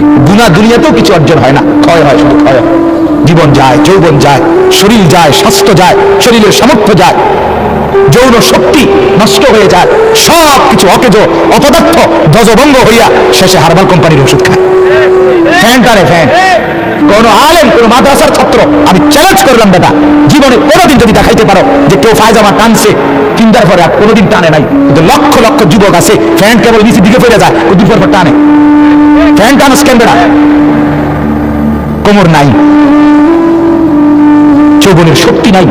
গুণা দুনিয়াতেও কিছু অর্জন হয় না। ক্ষয় হয় শুধু ক্ষয় হয়। জীবন যায়, যৌবন যায়, শরীর যায়, স্বাস্থ্য যায়, শরীরের সামর্থ্য যায়। যৌন শক্তি নষ্ট হয়ে যায়। সব কিছু অকেজ, অপদার্থ, ধ্বজভঙ্গ হইয়া শেষে হারবাল কোম্পানির ওষুধ খায়। Fan fan? কোন আলেম, কোন মাদ্রাসার ছাত্র, আমি চ্যালেঞ্জ করলাম বেটা। জীবনে কোনোদিন যদি দেখাইতে পারো যে কেউ ফায়জামা টানছে চিন্তার পরে আর কোনোদিন টানে নাই। কিন্তু লক্ষ লক্ষ যুবক আছে, ফ্যান কেবল নিচের দিকে ফিরে যায় ও দুপুর পর টানে। ফ্যান টানস কেন বেটা কোমর নাই যৌবনের শক্তি নাই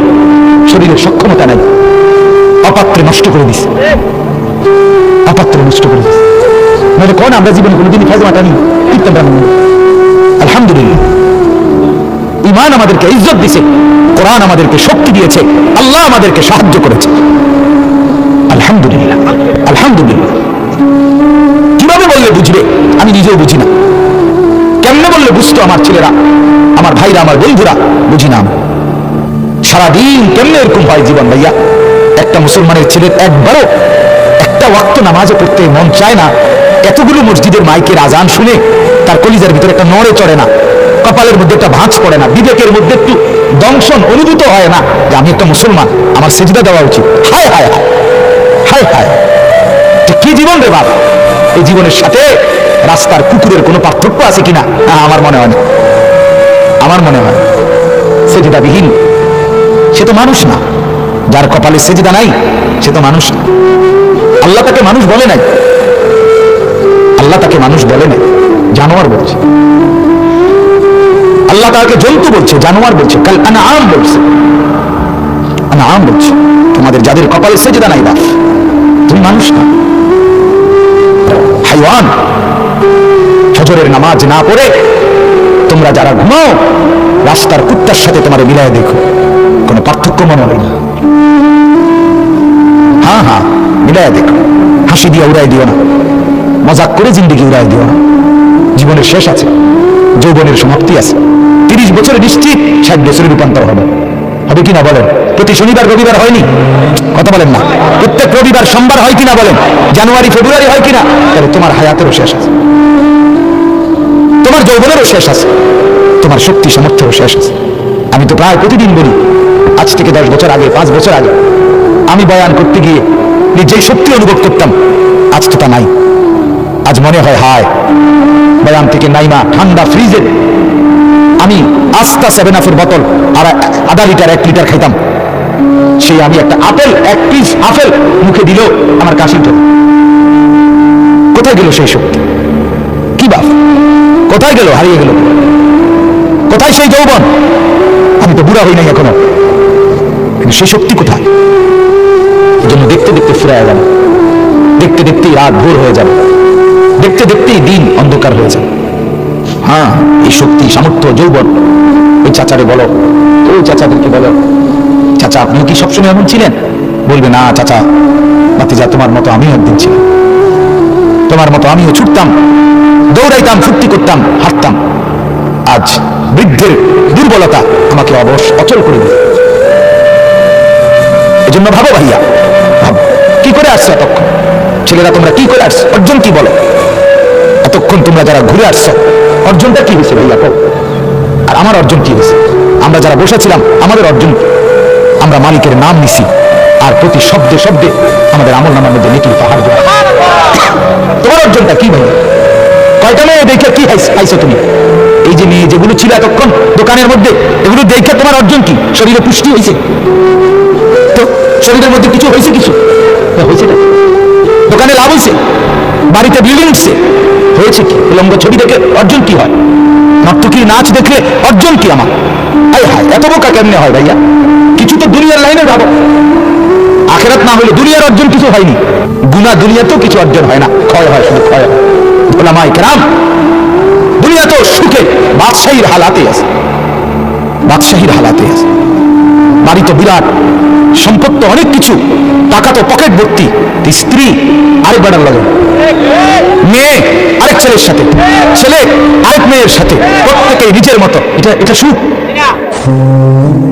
শরীরের সক্ষমতা নাই অপাত্রে নষ্ট করে দিস অপাত্রে নষ্ট করে দিস নইলে কোন আমরা জীবনে কীর্তন টানি না। আলহামদুলিল্লাহ ইমান আমাদেরকে ইজ্জত দিছে কোরআন আমাদেরকে শক্তি দিয়েছে আল্লাহ আমাদেরকে সাহায্য করেছে আলহামদুলিল্লাহ আলহামদুলিল্লাহ বললে বুঝবে, আমি নিজেও বুঝি না। কেমনে বললে বুঝতো আমার ছেলেরা? আমার ভাইরা, আমার বন্ধুরা, বুঝি না। সারাদিন কেমনে এরকম হয় জীবন ভাইয়া? একটা মুসলমানের ছেলের একবারও একটা ওয়াক্ত নামাজে পড়তে মন চায় না। এতগুলো মসজিদের মাইকের আজান শুনে তার কলিজার ভিতরে একটা নড়ে চড়ে না। কপালের মধ্যে একটা ভাঁজ পড়ে না। বিবেকের মধ্যে একটু দংশন অনুভূত হয় না যে আমি একটা মুসলমান, আমার সেজদা দেওয়া উচিত। হায় হায় হায়। হায় হায়। কি জীবন রে বাবা এই জীবনের সাথে রাস্তার কুকুরের কোনো পার্থক্য আছে কিনা? আমার মনে হয় না। আমার মনে হয় সেজদাবিহীন। সে তো মানুষ না। যার কপালে সেজদা নাই, সে তো মানুষ না। আল্লাহ তাকে মানুষ বলে নাই। আল্লাহ তাকে মানুষ বলে নাই। জানোয়ার বলছে। আল্লাহ তাকে জন্তু বলছে, জানোয়ার বলছে। কাল আম বলছে। আম বলছে। তোমাদের যাদের কপালে সেজদা নাই বাপ, তুমি মানুষ না। হাইওয়ান। ফজরের নামাজ না পড়ে তোমরা যারা ঘুমাও, রাস্তার কুত্তার সাথে তোমার মিলায় দেখো। কোনো পার্থক্য মনে হয় না। হ্যাঁ হ্যাঁ মিলায় দেখো। হাসি দিয়ে উড়াই দিও না। মজাক করে জিন্দিগি উড়াই দিও না। জীবনের শেষ আছে, যৌবনের সমাপ্তি আছে। তিরিশ বছরে নিশ্চিত ষাট বছরে রূপান্তর হবে। হবে কিনা বলেন? প্রতি শনিবার, রবিবার হয়নি? কথা বলেন না। প্রত্যেক রবিবার, সোমবার হয় কিনা বলেন? জানুয়ারি, ফেব্রুয়ারি হয় কিনা? তাহলে তোমার হায়াতেরও শেষ আছে। তোমার যৌবনেরও শেষ আছে। তোমার শক্তি, সামর্থ্যেরও শেষ আছে। আমি তো প্রায় প্রতিদিন বলি, আজ থেকে দশ বছর আগে, পাঁচ বছর আগে, আমি বয়ান করতে গিয়ে নিজেই শক্তি অনুভব করতাম। আজ তো তা নাই। আজ মনে হয়, হায়, বয়ান থেকে নাইমা, ঠান্ডা ফ্রিজে আমি আস্তা সেভেন আফের বোতল আর আধা লিটার এক লিটার খাইতাম। সেই আমি একটা আপেল, এক পিস আপেল মুখে দিল আমার কাশি কোথায় গেল সেই শক্তি? কি বাপ? কোথায় গেল? হারিয়ে গেল। কোথায় সেই যৌবন? আমি তো বুড়া হই নাই এখনও। কিন্তু সেই শক্তি কোথায়? জন্য দেখতে দেখতে ফুরায় গেল দেখতে দেখতেই রাত ভোর হয়ে যাবে। দেখতে দেখতেই দিন অন্ধকার হয়ে যাবে। হ্যাঁ এই শক্তি, সামর্থ্য, যৌবন। ওই চাচারে বলো। ওই চাচাদেরকে বলো। চাচা, আপনিও কি সবসময় এমন ছিলেন? বলবে, না চাচা ভাতিজা তোমার মতো আমিও একদিন ছিলাম। তোমার মতো আমিও ছুটতাম, দৌড়াইতাম, ফুর্তি করতাম, হাঁটতাম। আজ বৃদ্ধের দুর্বলতা আমাকে অবশ, অচল করে দিল। এজন্য ভাবো ভাইয়া, ভাবো, কি করে আসছো এতক্ষণ? ছেলেরা তোমরা কি করে আসছো? অর্জন কি বলো? এতক্ষণ তোমরা যারা ঘুরে আসছো অর্জনটা কি হয়েছে ভাইয়া কও? আর আমার অর্জন কি হয়েছে? আমরা যারা বসেছিলাম, আমাদের অর্জন আমরা মালিকের নাম নিছি। আর প্রতি শব্দে শব্দে আমাদের আমল নামার মধ্যে নিটির পাহাড় তোমার অর্জনটা কি ভাইয়া? কয়টা মেয়ে দেখে কি পাইছো তুমি? এই যে মেয়ে যেগুলো ছিল এতক্ষণ দোকানের মধ্যে, এগুলো দেখে তোমার অর্জন কি? শরীরে পুষ্টি হয়েছে? তো শরীরের মধ্যে কিছু হয়েছে কিছু? হয়েছে দোকানে লাভ হয়েছে? বাড়িতে বিল্ডিং উঠছে? হয়েছে কি? উলঙ্গ ছবি দেখে অর্জন কি হয়? নর্তকীর নাচ দেখলে অর্জন কি আমার? আয় হায়, এত বোকা কেমনে হয় ভাইয়া? কিছু তো দুনিয়ার লাইনে ভাবো। আখেরাত না হলে দুনিয়ার অর্জন কিছু হয়নি। গুনা দুনিয়াতেও কিছু অর্জন হয় না। ক্ষয় হয় শুধু, ক্ষয় হয়। ওলামাই কেরাম দুনিয়া তো সুখে বাদশাহীর হালাতে আছে। বাদশাহীর হালাতে আছে। বাড়ি তো বিরাট। সম্পদ তো অনেক কিছু। টাকা তো পকেট ভর্তি। স্ত্রী, আরেক বেড়ার লাগে। মেয়ে, আরেক ছেলের সাথে। ছেলে, আরেক মেয়ের সাথে। প্রত্যেকে নিজের মতো। এটা এটা সুখ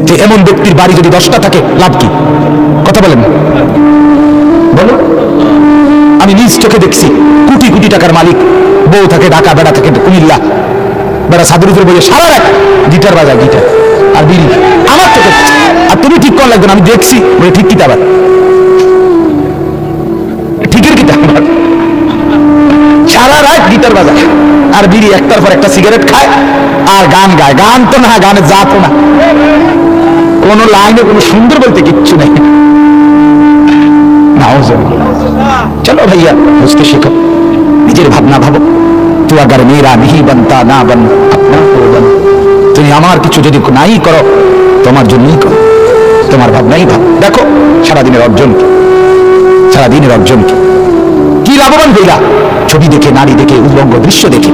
যে এমন ব্যক্তির বাড়ি যদি দশটা থাকে, লাভ কি? কথা বলেন। বলো। আমি নিজ চোখে দেখছি কোটি কোটি টাকার মালিক। বউ থাকে ঢাকা বেড়া থাকে, কুমিল্লা। ছাদের উপরে বসে সারা রাত গিটার বাজায় গিটার। আর বিড়ি। আমার চোখে কর লাগবে আমি দেখছি। বলে, ঠিক কিতা আবার ঠিকের কিতা আবার সারা রাত গিটার বাজায় আর বিড়ি একটার পর একটা সিগারেট খায়, আর গান গায়। গান তো না গানের জাতও না। কোনো লাইনে, কোনো সুন্দর বলতে কিচ্ছু নেই। চলো ভাইয়া, বুঝতে শেখো। নিজের ভাবনা ভাবো। তু আগার মেরা নিহি বনতা, না বন। তুমি আমার কিছু যদি নাই করো, তোমার জন্যই করো। তোমার ভাবনাই ভাব। দেখো, সারাদিনের অর্জন কি? সারাদিনের অর্জন কি? কি লাভবান হইলা? ছবি দেখে, নারী দেখে, উল্লঙ্গ দৃশ্য দেখে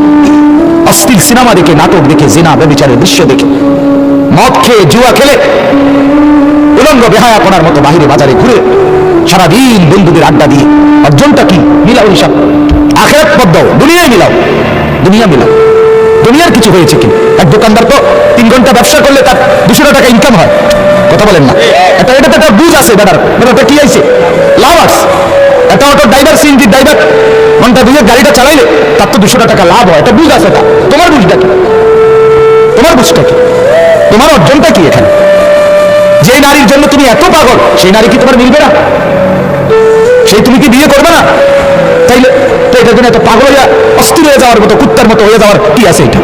অস্থির সিনেমা দেখে, নাটক দেখে, জেনা ব্যবিচারের দৃশ্য দেখে, মদ খেয়ে, জুয়া খেলে, উলঙ্গ বেহায়াপনার মতো বাহিরে বাজারে ঘুরে, সারাদিন বন্ধুদের আড্ডা দিয়ে, অর্জনটা কি? মিলাও হিসাব। আখেরাত পদ দাও দুনিয়ায় মিলাও। দুনিয়া মিলাও। দুনিয়ার কিছু হয়েছে কি? এক দোকানদার তো তিন ঘণ্টা ব্যবসা করলে তার দুশো টাকা ইনকাম হয়। কথা বলেন না। এটা এটা একটা বুঝ আছে বেটার বেটারটা কি আছে লাভ আছে। একটা অটো ড্রাইভার সিএনজি ড্রাইভার ঘণ্টা দুয়ের গাড়িটা চালাইলে তার তো দুশো টাকা লাভ হয়। এটা বুঝ আছে তা তোমার বুঝটা কি? তোমার বুঝটা কি? তোমার অর্জনটা কি এখানে? যে নারীর জন্য তুমি এত পাগল, সেই নারী কি তোমার মিলবে না? সেই তুমি কি বিয়ে করবে না? তাইলে তো এটার জন্য এত পাগল হইয়া, অস্থির হয়ে যাওয়ার মতো, কুত্তার মতো হয়ে যাওয়ার কি আছে এটা?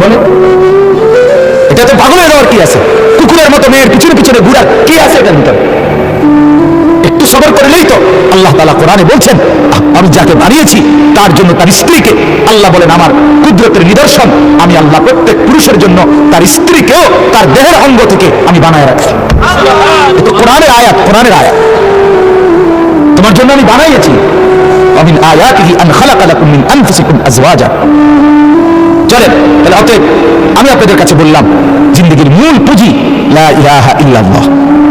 বলে এটা তো পাগল হয়ে যাওয়ার কি আছে কুকুরের মতো মেয়ের পিছনে পিছনে ঘুরার কি আছে এটার ভিতরে একটু সবর করলেই তো আল্লাহ তালা কোরআনে বলছেন "আহ, আমি যাকে বানিয়েছি তার জন্য তার স্ত্রীকে আল্লাহ বলেন আমার কুদরতের নিদর্শন আমি আল্লাহ প্রত্যেক পুরুষের জন্য তার স্ত্রীকেও তার দেহের অঙ্গ থেকে আমি বানায় রাখছি এ তো কোরআনের আয়াত কোরআনের আয়াত তোমার জন্য আমি বানাইয়েছি ومن آياته أن خلق لكم من أنفسكم أزواجا চলেন, তাহলে অতএব আমি আপনাদের কাছে বললাম, জিন্দগির মূল পুঁজি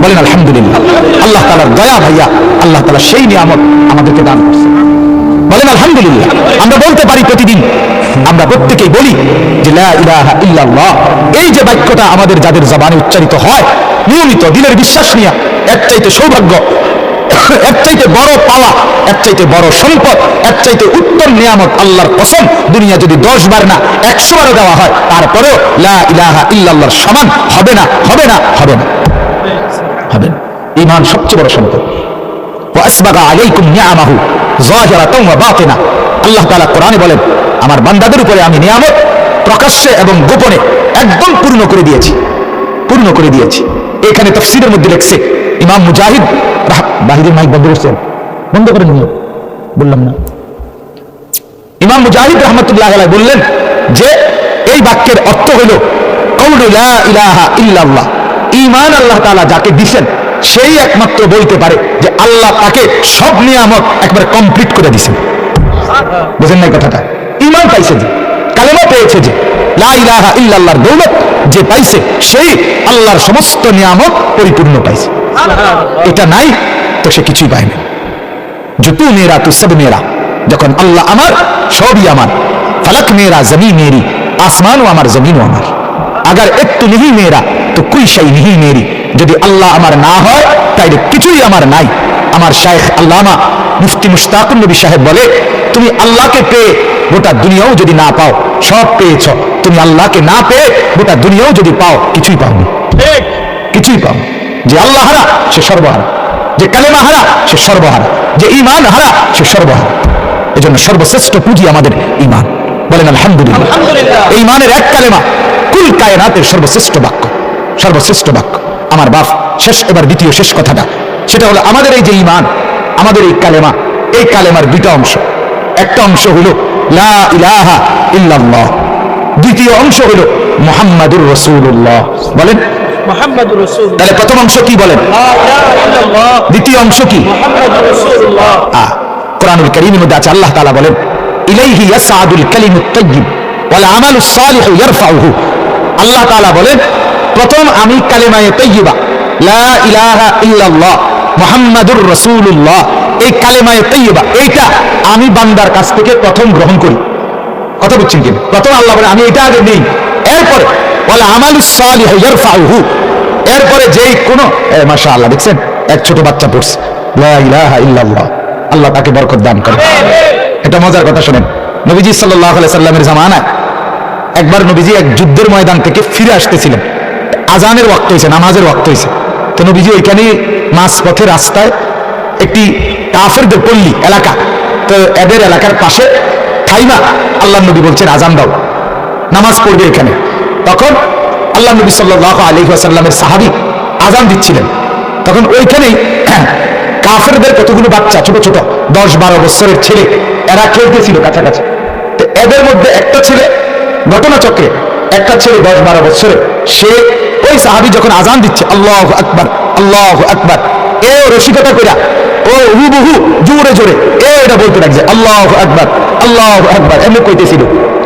বলেন আলহামদুলিল্লাহ। আল্লাহ তাআলার দয়া ভাইয়া, আল্লাহ তাআলা সেই নিয়ামত আমাদেরকে দান করছে বলেন আলহামদুলিল্লাহ। আমরা বলতে পারি প্রতিদিন, আমরা প্রত্যেকেই বলি যে ইল্লাল্লাহ, এই যে বাক্যটা আমাদের যাদের জবানে উচ্চারিত হয়, নিয়মিত দিনের বিশ্বাস নিয়ে এক চাইতে সৌভাগ্য এর চাইতে বড় এর চাইতে বড় সম্পদ, এর চাইতে উত্তম নিয়ামত আল্লাহর কসম দুনিয়া যদি দশ বার না, একশো বারও দেওয়া হয়, তারপরেও ইলাহা সমান হবে না হবে না হবে না। হবে না। ইমান সবচেয়ে বড় সম্পদ। আল্লাহ বলেন, আমার বান্দাদের উপরে আমি নিয়ামত প্রকাশ্যে এবং গোপনে একদম পূর্ণ করে দিয়েছি। পূর্ণ করে দিয়েছি। এখানে তফসিরের মধ্যে লিখছে ইমাম মুজাহিদ বাহিরের মাইক বন্ধ করছেন। বন্ধ করে নিয়ে বললাম না। ইমাম মুজাহিদ রহমতুল্লাহ বললেন যে, এই বাক্যের অর্থ হলো, কৌলু লা ইলাহা ইল্লাল্লাহ। ঈমান আল্লাহ তাআলা যাকে দিবেন সেই একমাত্র বলতে পারে যে আল্লাহ তাকে সব নিয়ামত একবার কমপ্লিট করে দিছেন। বুঝেন কথাটা? ঈমান পাইছে যে, কালেমা পেয়েছে যে, লা ইলাহা ইল্লাল্লাহর দৌলত যে পাইছে, সেই আল্লাহর সমস্ত নিয়ামত পরিপূর্ণ পাইছে। এটা নাই তো সে কিছুই পায়নি যত মেয়েরা তো সব মেয়েরা যখন আল্লাহ আমার সবই আমার। ফালাক মেয়েরা জমি মেরি আসমানও আমার জমিনও আমার। আগার একটু নিহি মেয়েরা তো কুই সেই নিহি মেরি। যদি আল্লাহ আমার না হয় তাইলে কিছুই আমার নাই। আমার শাহেখ আল্লামা মুফতি মুশতাকুল নবী সাহেব বলে তুমি আল্লাহকে পেয়ে গোটা দুনিয়াও যদি না পাও সব পেয়েছ। তুমি আল্লাহকে না পেয়ে গোটা দুনিয়াও যদি পাও কিছুই পাওনি। কিছুই পাও যে আল্লাহ হারা সে সর্বহারা। যে কালেমা হারা সে সর্বহারা। যে ইমান হারা সে সর্বহারা। এজন্য সর্বশ্রেষ্ঠ পুঁজি আমাদের ইমান বলেন আলহামদুলিল্লাহ। এই ইমানের এক কালেমা কুল কায়নাতের সর্বশ্রেষ্ঠ বাক্য। সর্বশ্রেষ্ঠ বাক্য। আমার বাপ শেষ এবার দ্বিতীয় শেষ কথাটা। সেটা হলো আমাদের এই যে ইমান আমাদের এই কালেমা এই কালেমার দুইটা অংশ। একটা অংশ হলো লা ইলাহা ইল্লাল্লাহ। দ্বিতীয় অংশ হলো মোহাম্মদুর রাসূলুল্লাহ। বলেন তাহলে প্রথম অংশ কি বলেন? দ্বিতীয় অংশ কি? কোরআনুল করিমের মধ্যে আছে আল্লাহ তাআলা বলেন ইলাইহি কালিমুত তাইয়্যিব ওয়াল আমালুস সালিহু ইয়ারফাউহু। আল্লাহ তাআলা বলেন প্রথম আমি কালেমায়ে তাইয়্যিবা লা ইলাহা ইল্লাল্লাহ মুহাম্মাদুর রাসূলুল্লাহ। এই কালেমায়ে তাইয়্যিবা এইটা আমি বান্দার কাছ থেকে প্রথম গ্রহণ করি। কথা বুঝছেন কি প্রথম আল্লাহ বলে, আমি এটা আগে নেই। এরপরে বলে সালিহু এরপরে যেই কোন মাশা আল্লাহ দেখছেন? এক ছোট বাচ্চা পড়ছে। আল্লাহ তাকে বরকত দান করে এটা মজার কথা শোনেন। নবীজি সাল্লামের জামানায় একবার নবীজি এক যুদ্ধের ময়দান থেকে ফিরে আসতেছিলেন। আজানের ওয়াক্ত হয়েছে, নামাজের ওয়াক্ত হয়েছে। তো নবীজি ওইখানে মাঝ পথে রাস্তায় একটি কাফেরদের পল্লী, এলাকা। তো এদের এলাকার পাশে থাইমা আল্লাহ নবী বলছেন আজান দাও, নামাজ পড়বে এখানে। তখন আল্লাহ নবী সাল্লাহ আলী আসাল্লামের সাহাবি আজান দিচ্ছিলেন। তখন ওইখানেই কাফেরদের কতগুলো বাচ্চা, ছোট ছোট, দশ বারো বছরের ছেলে, এরা খেলতেছিল কাছাকাছি। তো এদের মধ্যে একটা ছেলে ঘটনা ঘটনাচক্রে, একটা ছেলে দশ বারো বছরের সে ওই সাহাবি যখন আজান দিচ্ছে, আল্লাহ আকবার আল্লাহ আকবার। এ রসিকতা কইরা, ও হু হুবহু জোরে জোরে এটা বলতে লাগছে, আল্লাহ আকবার। আল্লাহ আকবার। এমনি কইতেছিল,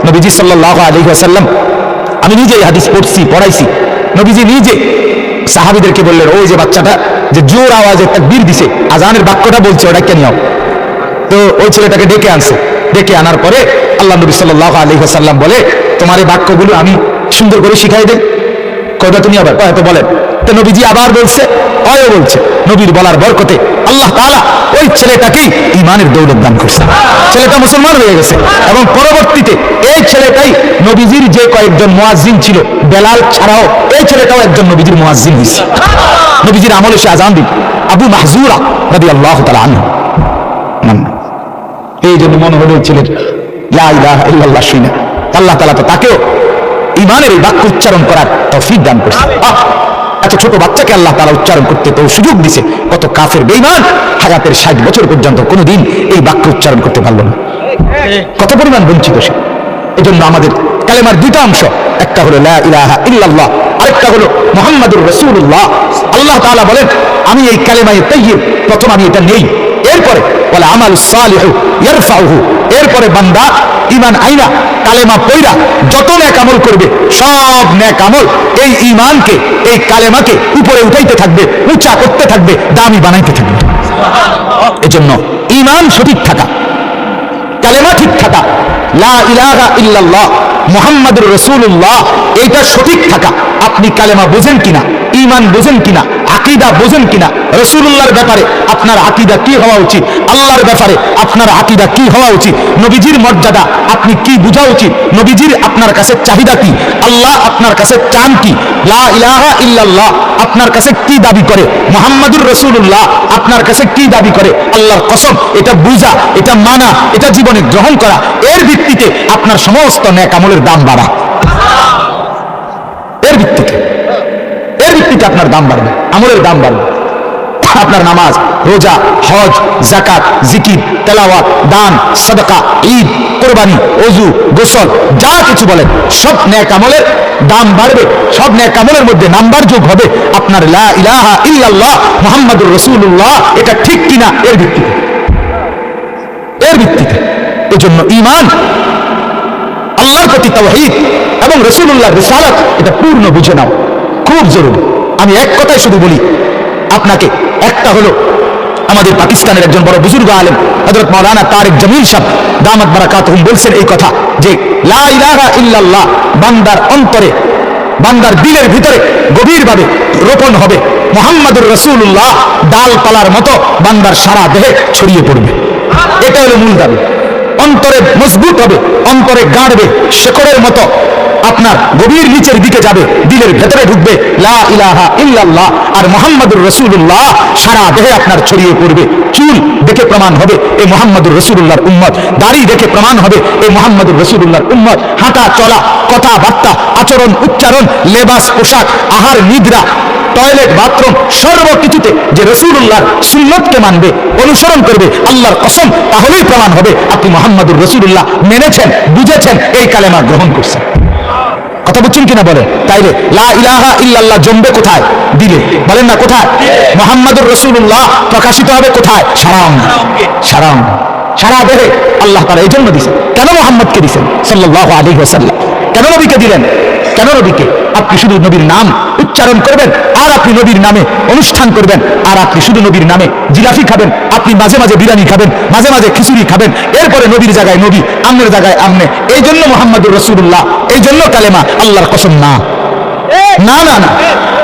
নবীজি সাল্লাহ আলী আমি নিজে হাদিস পড়ছি, পড়াইছি। নবীজি নিজে সাহাবিদেরকে বললেন, ওই যে বাচ্চাটা যে জোর আওয়াজে বীর দিছে, আজানের বাক্যটা বলছে, ওটা কেন তো ওই ছেলেটাকে ডেকে আনছে। ডেকে আনার পরে আল্লাহ নবী সাল্লাহ আলী বলে, তোমার এই বাক্যগুলো আমি সুন্দর করে শিখাই দেই কয়টা তুমি আবার হয়তো বলেন? তো নবীজি আবার বলছে অয় বলছে। নবীর বলার বরকতে আল্লাহ তাআলা ওই ছেলেটাকেই ইমানের দৌলত দান করছে। ছেলেটা মুসলমান হয়ে গেছে। এবং পরবর্তীতে এই ছেলেটাই নবীজির যে কয়েকজন মুয়াজ্জিন ছিল, বেলাল ছাড়াও এই ছেলেটাও একজন নবীজির মুয়াজ্জিন হয়েছে। নবীজির আমলে সে আজান দিন আবু মাহজুরা রাদি আল্লাহ তালা আনহু এই জন্য মনে হলো এই ছেলের লা ইল্লাল্লাহ শুনে আল্লাহ তাআলা তো তাকেও ইমানের এই বাক্য উচ্চারণ করার তৌফিক দান করছে। এত ছোট বাচ্চাকে আল্লাহ তাআলা উচ্চারণ করতে তো সুযোগ দিছে। কত কাফের বেঈমান হায়াতের ষাট বছর পর্যন্ত কোনোদিন এই বাক্য উচ্চারণ করতে পারল না। কত পরিমাণ বঞ্চিত সে। এজন্য আমাদের কালেমার দুইটা অংশ, একটা হলো ইলাহা আরেকটা হলো মুহাম্মাদুর রাসূলুল্লাহ। আল্লাহ তাআলা বলেন, আমি এই কালেমায়ে তাইয়্যিব, প্রথম আমি এটা নেই। এরপরে বলে আমাল সালিহু ইয়ারফাউহু। এরপরে বান্দা ঈমান আইনা কালেমা পয়রা যত নেক আমল করবে সব নেক আমল এই ঈমানকে এই কালেমাকে উপরে উঠাইতে থাকবে উঁচা করতে থাকবে দামি বানাইতে থাকবে। এজন্য ঈমান সঠিক থাকা কালেমা ঠিক থাকা লা ইলাহা ইল্লাল্লাহ মুহাম্মাদুর রাসূলুল্লাহ এইটা সঠিক থাকা। আপনি কালেমা বোঝেন কিনা ইমান বোঝেন কিনা আকীদা বোঝেন কিনা? রাসূলুল্লাহর ব্যাপারে আপনার আকীদা কি হওয়া উচিত? আল্লাহর ব্যাপারে আপনার আকীদা কি হওয়া উচিত? নবীজির মর্যাদা আপনি কি বোঝা উচিত? নবীজির আপনার কাছে চাহিদা কি? আল্লাহ আপনার কাছে চান কি? লা আপনার কাছে কি দাবি করে? মুহাম্মাদুর রসুল্লাহ আপনার কাছে কি দাবি করে? আল্লাহর কসম, এটা বুঝা, এটা মানা, এটা জীবনে গ্রহণ করা, এর ভিত্তিতে আপনার সমস্ত ন্যাক আমলের দাম বাড়া এর ভিত্তিতে ভিত্তিতে আপনার দাম বাড়বে, আমলের দাম বাড়বে। আপনার নামাজ, রোজা, হজ জাকাত জিকির, তেলাওয়াত, দান, সদকা, ঈদ, কোরবানি অজু গোসল, যা কিছু বলেন, সব ন্যাক আমলের দাম বাড়বে, সব ন্যাক আমলের মধ্যে নাম্বার যোগ হবে আপনার লা ইলাহা ইল্লাল্লাহ মুহাম্মাদুর রাসূলুল্লাহ, এটা ঠিক কিনা এর ভিত্তিতে। এর ভিত্তিতে। এজন্য ঈমান, আল্লাহর প্রতি তাওহীদ এবং রসুল্লাহর রিসালাত, এটা পূর্ণ বুঝে নাও, খুব জরুরি। আমি এক কথাই শুধু বলি, আপনাকে একটা হলো আমাদের পাকিস্তানের একজন বড় বুজুর্গ আলেম, হযরত মাওলানা তারেক জামিল সাহেব দামাত বারাকাতুহুম বলছেন এই কথা যে, লা বান্দার অন্তরে, বান্দার দিলের ভিতরে গভীরভাবে রোপণ হবে, মোহাম্মদুর রসুল্লাহ ডালপালার মতো বান্দার সারা দেহে ছড়িয়ে পড়বে। এটা হলো মূল দাবি। অন্তরে মজবুত হবে, অন্তরে গাড়বে, শেকড়ের মতো আপনার গভীর নিচের দিকে যাবে, দিলের ভেতরে ঢুকবে, লা ইলাহা ইল্লাল্লাহ আর মোহাম্মদুর রসুল্লাহ সারা দেহে আপনার ছড়িয়ে পড়বে, চুল দেখে প্রমাণ হবে এই মোহাম্মদুর রসুল্লাহর উম্মত, দাড়ি দেখে প্রমাণ হবে এই মোহাম্মদুর রসুল্লাহর উম্মত, হাঁটা চলা, কথাবার্তা, আচরণ, উচ্চারণ, লেবাস, পোশাক, আহার, নিদ্রা টয়লেট, বাথরুম, সর্বকিছুতে যে রসুল্লাহর সুন্নতকে মানবে, অনুসরণ করবে, আল্লাহর কসম, তাহলেই প্রমাণ হবে আপনি মোহাম্মদুর রসুল্লাহ মেনেছেন, বুঝেছেন, এই কালেমা গ্রহণ করছেন। কথা বুঝছেন কিনা বলেন? তাইলে, লা ইল্লাল্লাহ জমবে কোথায়? দিলে। বলেন না, কোথায়? মোহাম্মদুর রসুল্লাহ প্রকাশিত হবে কোথায়? সারাম সারাম সারা দেহে আল্লাহ তারা এই জন্য দিছেন। কেন মোহাম্মদকে দিছেন? সাল্লাহ আলী ওসাল্লাম কেন নবীকে দিলেন? কেন নবীকে? আপনি শুধু নবীর নাম উচ্চারণ করবেন, আর আপনি নবীর নামে অনুষ্ঠান করবেন, আর আপনি শুধু নবীর নামে জিলাফি খাবেন, আপনি মাঝে মাঝে বিরিয়ানি খাবেন, মাঝে মাঝে খিচুড়ি খাবেন, এরপরে নবীর জায়গায় নবী, আমনের জায়গায় আমনে। এই জন্য মোহাম্মদুর রসুল্লাহ এই জন্য কালেমা আল্লাহর কসম, না। না না না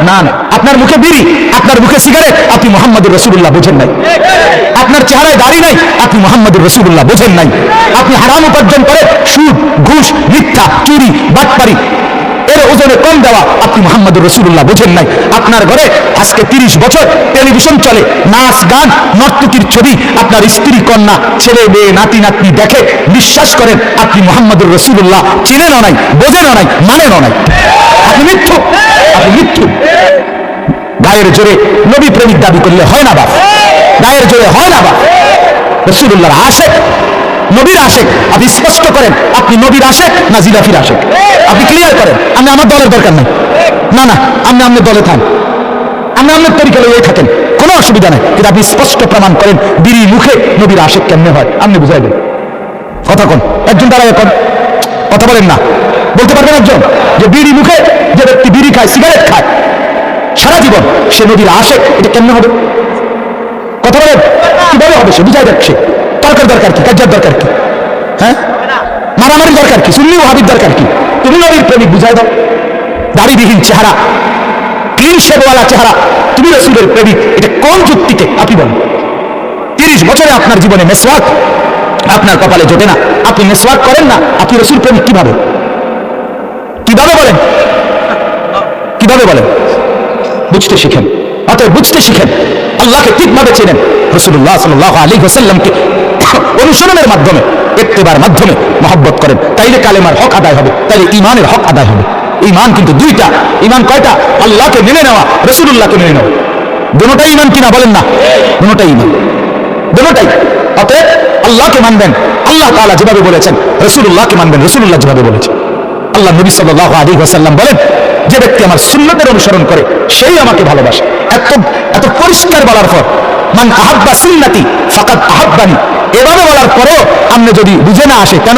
না না। আপনার মুখে বিড়ি, আপনার মুখে সিগারেট, আপনি মোহাম্মদুর রসুল্লাহ বোঝেন নাই। আপনার চেহারায় দাড়ি নাই, আপনি মোহাম্মদুর রসুল্লাহ বোঝেন নাই। আপনি হারাম উপার্জন করে সুদ, ঘুষ, মিথ্যা, চুরি, বাটপারি বেতনে কম দেওয়া। আপনি মোহাম্মদুর রসুল্লাহ বোঝেন নাই। আপনার ঘরে আজকে তিরিশ বছর টেলিভিশন চলে, নাচ, গান, নর্তকীর ছবি, আপনার স্ত্রী, কন্যা, ছেলে, মেয়ে, নাতি, নাতনি দেখে বিশ্বাস করেন, আপনি মোহাম্মদুর রসুল্লাহ চেনেনও নাই, বোঝেনও নাই, মানেনও নাই। আপনি মিথ্যু আপনি মিথ্যু গায়ের জোরে নবী প্রেমিক দাবি করলে হয় না বাপ। গায়ের জোরে হয় না বাপ। রসুল্লাহর আশেক নবীর আশেক। আপনি স্পষ্ট করেন, আপনি নবীর আশেক না জিলাফির আশেক? আপনি ক্লিয়ার করেন আমি আমার দলের দরকার নাই। না না, আপনি আপনার দলে থান আপনি আপনার তরিকা লইয়ে থাকেন। কোনো অসুবিধা নেই। কিন্তু আপনি স্পষ্ট প্রমাণ করেন, বিড়ি মুখে নবীর আশেক কেমনে হয়। আপনি বুঝাই দেন। কথা কোন। একজন দাঁড়ায় এখন কথা বলেন না। বলতে পারবেন একজন যে বিড়ি মুখে যে ব্যক্তি বিড়ি খায়, সিগারেট খায়, সারা জীবন সে নদীর আসে এটা কেমনে হবে? কথা বলেন। কীভাবে হবে সে? বুঝাই যাচ্ছে তর্কের দরকার কি? কার্যার দরকার কি? হ্যাঁ? মারামারি দরকার কি? সুন্নি ওহাবির দরকার কি? তুমি নবীর প্রেমিক, বুঝাই দাও। দাড়িবিহীন চেহারা ক্লিন শেপওয়ালা চেহারা, তুমি রসুলের প্রেমিক, এটা কোন যুক্তিতে? আপনি বলেন। তিরিশ বছরে আপনার জীবনে মেসওয়াক, আপনার কপালে জোটে না। আপনি মেসওয়াক করেন না, আপনি রসুল প্রেমিক কীভাবে? কীভাবে বলেন? কীভাবে বলেন? বুঝতে শিখেন। অতএব বুঝতে শিখেন। আল্লাহকে ঠিকভাবে চেনেন। রসুল্লাহ সাল্লাহ আলী হোসাল্লামকে অনুসরণের মাধ্যমে, একটিবার মাধ্যমে মহব্বত করেন। তাইলে কালেমার হক আদায় হবে, তাইলে ইমানের হক আদায় হবে। ইমান কিন্তু দুইটা ইমান কয়টা? আল্লাহকে মেনে নেওয়া রসুল্লাহকে মেনে নেওয়া। দুটাই ইমান কিনা বলেন না? দুটাই ইমান দুটাই। অতএব আল্লাহকে মানবেন, আল্লাহ তাআলা যেভাবে বলেছেন রসুল্লাহকে মানবেন রসুল্লাহ যেভাবে বলেছেন। আল্লাহ নবী সাল্লাহ আলী ওয়াসাল্লাম বলেন, যে ব্যক্তি আমার সুন্নতের অনুসরণ করে, সেই আমাকে ভালোবাসে। এত এত পরিষ্কার বলার পর মান আহাব্বা সুন্নাতি, ফাকাদ আহাব্বানি। এভাবে বলার পরেও আপনি যদি বুঝে না আসে, কেন?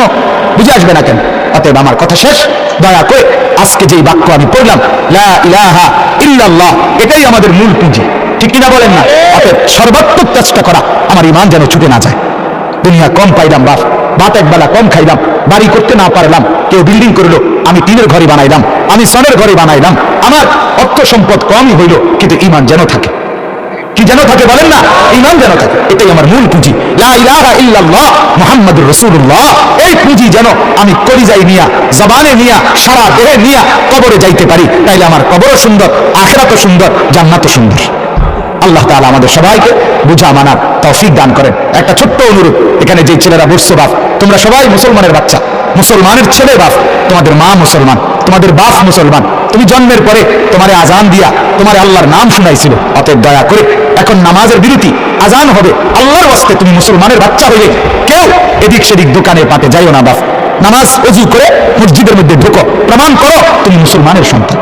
বুঝে আসবে না কেন? অতএব আমার কথা শেষ। দয়া করে আজকে যেই বাক্য আমি পড়লাম, লা ইলাহা ইল্লাল্লাহ, এটাই আমাদের মূল পুঁজি। ঠিক কিনা বলেন না? অতএব সর্বাত্মক চেষ্টা করা, আমার ইমান যেন ছুটে না যায়। দুনিয়া কম পাইলাম, বাপ। ভাত একবেলা কম খাইলাম, বাড়ি করতে না পারলাম, কেউ বিল্ডিং করল, আমি টিনের ঘরে বানাইলাম, আমি সনের ঘরে বানাইলাম, আমার অর্থ সম্পদ কমই হইল, কিন্তু ইমান যেন থাকে। কি যেন থাকে বলেন না? ইমান যেন থাকে। এটাই আমার মূল পুঁজি। মুহাম্মাদুর রাসূলুল্লাহ। এই পুঁজি যেন আমি কলিজায় নিয়া, জবানে নিয়া, সারা দেহে নিয়া কবরে যাইতে পারি, তাইলে আমার কবরও সুন্দর, আখেরাতও সুন্দর, জান্নাতও সুন্দর। আল্লাহ তাআলা আমাদের সবাইকে বুঝা, মানার তৌফিক দান করেন। একটা ছোট্ট অনুরোধ, এখানে যে ছেলেরা বসছো বাপ তোমরা সবাই মুসলমানের বাচ্চা, মুসলমানের ছেলে বাপ, তোমাদের মা মুসলমান, তোমাদের বাপ মুসলমান। তুমি জন্মের পরে তোমার আজান দিয়া তোমার আল্লাহর নাম শুনাইছিল। অতএব দয়া করে এখন নামাজের বিরতি, আজান হবে। আল্লাহর ওয়াস্তে তুমি মুসলমানের বাচ্চা হইলে কেউ এদিক সেদিক দোকানে পাতে যাইও না বাপ। নামাজ অজু করে মসজিদের মধ্যে ঢুকো, প্রমাণ করো তুমি মুসলমানের সন্তান।